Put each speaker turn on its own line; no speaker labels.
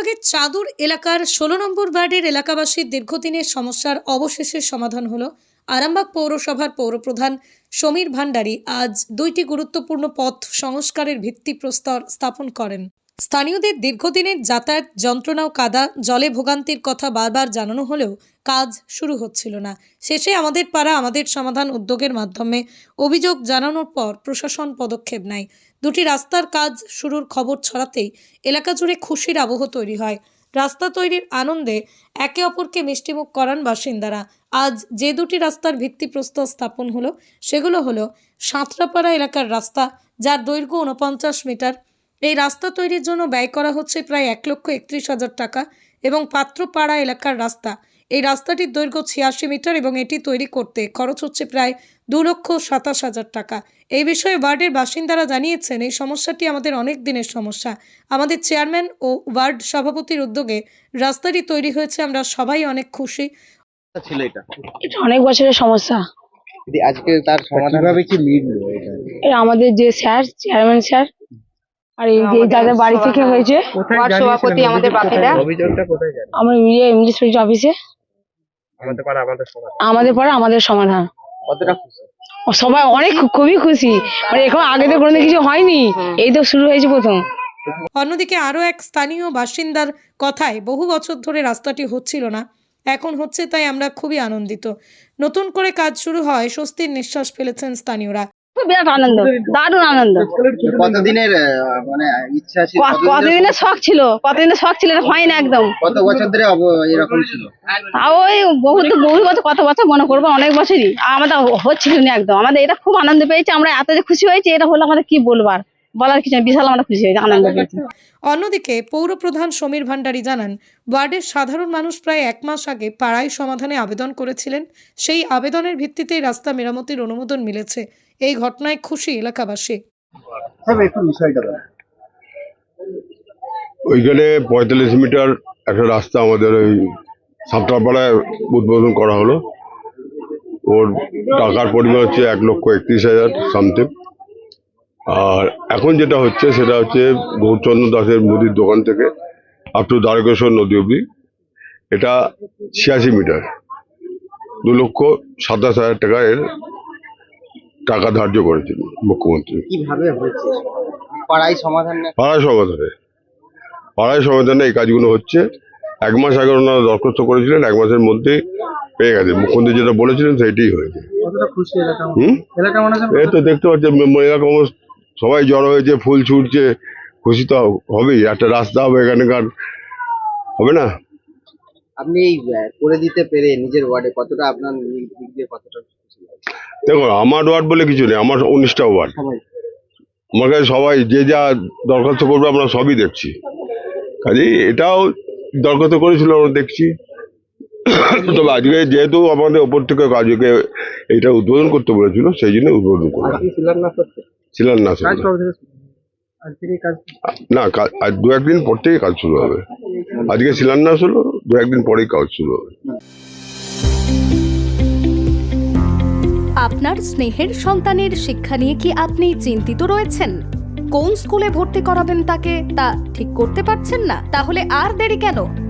আরামবাগের চাদুর এলাকার ষোলো নম্বর ওয়ার্ডের এলাকাবাসীর দীর্ঘদিনের সমস্যার অবশেষে সমাধান হলো। আরামবাগ পৌরসভার পৌরপ্রধান সমীর ভান্ডারী আজ দুইটি গুরুত্বপূর্ণ পথ সংস্কারের ভিত্তিপ্রস্তর স্থাপন করেন। স্থানীয়দের দীর্ঘদিনের যাতায়াত যন্ত্রণা ও কাদা, জলে ভোগান্তির কথা বারবার জানানো হলেও কাজ শুরু হচ্ছিল না। শেষে আমাদের পাড়া আমাদের সমাধান উদ্যোগের মাধ্যমে অভিযোগ জানানোর পর প্রশাসন পদক্ষেপ নেয়। দুটি রাস্তার কাজ শুরুর খবর ছড়াতেই এলাকা জুড়ে খুশির আবহ তৈরি হয়। রাস্তা তৈরির আনন্দে একে অপরকে মিষ্টিমুখ করান বাসিন্দারা। আজ যে দুটি রাস্তার ভিত্তিপ্রস্তর স্থাপন হলো, সেগুলো হলো সাঁতরাপাড়া এলাকার রাস্তা, যার দৈর্ঘ্য উনপঞ্চাশ মিটার এই রাস্তা তৈরির জন্য ব্যয় করা হচ্ছে প্রায় এক লক্ষ একত্রিশ হাজার টাকা এবং পাত্রপাড়া এলাকার রাস্তা। এই রাস্তাটির দৈর্ঘ্য ছিয়াশি মিটার এবং এটি তৈরি করতে খরচ হচ্ছে প্রায় দু লক্ষ সাতাশ হাজার টাকা। এই বিষয়ে ওয়ার্ডের বাসিন্দারা জানিয়েছেন এই সমস্যাটি আমাদের অনেক দিনের সমস্যা। আমাদের চেয়ারম্যান ও ওয়ার্ড সভাপতির উদ্যোগে রাস্তাটি তৈরি হয়েছে আমরা সবাই অনেক খুশি।
ছিল এটা?
এটা অনেক বছরের সমস্যা।
আজকে তার সমাধান হবে কি এটা?
আমাদের যে স্যার চেয়ারম্যান স্যার আর এই যে যাদের বাড়ি থেকে হয়েছে
ওয়ার্ড সভাপতি আমাদের বাপিদা।
অভিযোগটা কোথায় জানেন
আমরা ইয়ে ইংলিশ মিডিয়াম অফিসে।
আমাদের পাড়া আমাদের সমাধান
আমাদের পরে আমাদের সমাধান।
কতটা খুশি?
ও সবাই অনেক খুবই খুশি। মানে এখন আগে তো কোনো কিছু হয়নি এই তো শুরু হয়েছে প্রথম।
অন্যদিকে আরও এক স্থানীয় বাসিন্দার কথায় বহু বছর ধরে রাস্তাটি হচ্ছিল না এখন হচ্ছে তাই আমরা খুবই আনন্দিত। নতুন করে কাজ শুরু হয় স্বস্তির নিঃশ্বাস ফেলেছেন স্থানীয়রা।
বিরাট আনন্দ দারুণ আনন্দ।
কতদিনের মানে ইচ্ছা ছিল কতদিনের-
শখ ছিল? কতদিনের শখ ছিল এটা হয় না একদম।
কত বছর ধরে এরকম ছিল?
ওই বহু বহু বছর কত বছর মনে করব? অনেক বছরই। আমাদের হচ্ছিল না একদম। আমাদের এটা খুব আনন্দ পেয়েছি। আমরা এত যে খুশি হয়েছি এটা হলো আমাদের কি বলবার বলার কিছু বিশাল আমরা খুশি হয়েছি আনন্দ পেয়েছি।
অন্যদিকে পৌরপ্রধান সমীর ভান্ডারী জানান ওয়ার্ডের সাধারণ মানুষ প্রায় এক মাস আগে পাড়ায় সমাধানে আবেদন করেছিলেন। সেই আবেদনের ভিত্তিতেই রাস্তা মেরামতির অনুমোদন মিলেছে। এই ঘটনায় খুশি এলাকাবাসী।
বলেন।
ওইখানে পঁয়তাল্লিশ মিটার একটা রাস্তা আমাদের ওই সাতটাপাড়ায় উদ্বোধন করা হলো। ওর টাকার পরিমাণ হচ্ছে এক লক্ষ একত্রিশ হাজার সামথিং। আর এখন যেটা হচ্ছে সেটা হচ্ছে গৌরচন্দ্র দাসের মুদির দোকান থেকে আপ টু দ্বারকেশ্বর নদী অবধি। এটা ছিয়াশি মিটার। দু লক্ষ সাতাশ হাজার টাকা এর টাকা ধার্য করেছেন মুখ্যমন্ত্রী।
কীভাবে হয়েছে? পাড়ায় সমাধান
পাড়ায় সমাধানে। পাড়ায় সমাধানে এই কাজগুলো হচ্ছে। এক মাস আগে ওনারা দরখাস্ত করেছিলেন এক মাসের মধ্যে পেয়ে গেছে। মুখ্যমন্ত্রী যেটা বলেছিলেন সেইটাই হয়েছে।
এলাকা
হুম?
এলাকা
এই তো দেখতে পাচ্ছেন এরকম সবাই জড়ো হয়েছে ফুল ছুটছে খুশি তো হবেই একটা রাস্তা হবে এখানকার হবে না?
আপনি এই করে দিতে পেরে নিজের ওয়ার্ডে কতটা আপনার দিক দিয়ে কতটা
দেখো আমার ওয়ার্ড বলে কিছু নেই আমার উনিশটা ওয়ার্ড। আমার কাছে সবাই যে যা দরখাস্ত করবে আমরা সবই দেখছি। কাজেই এটাও দরখাস্ত করেছিল আমরা দেখছি। তবে আজকে যেহেতু আমাদের ওপর থেকে আজকে এটা উদ্বোধন করতে বলেছিল সেই জন্য উদ্বোধন করলাম।
শিলান্যাস? আজ
না আর দু একদিন পর থেকে কাজ শুরু হবে। আজকে শিলান্যাস হলো দু একদিন পরেই কাজ শুরু হবে।
আপনার স্নেহের সন্তানের শিক্ষা নিয়ে কি আপনি চিন্তিত রয়েছেন? কোন স্কুলে ভর্তি করাবেন তাকে তা ঠিক করতে পারছেন না? তাহলে আর দেরি কেন?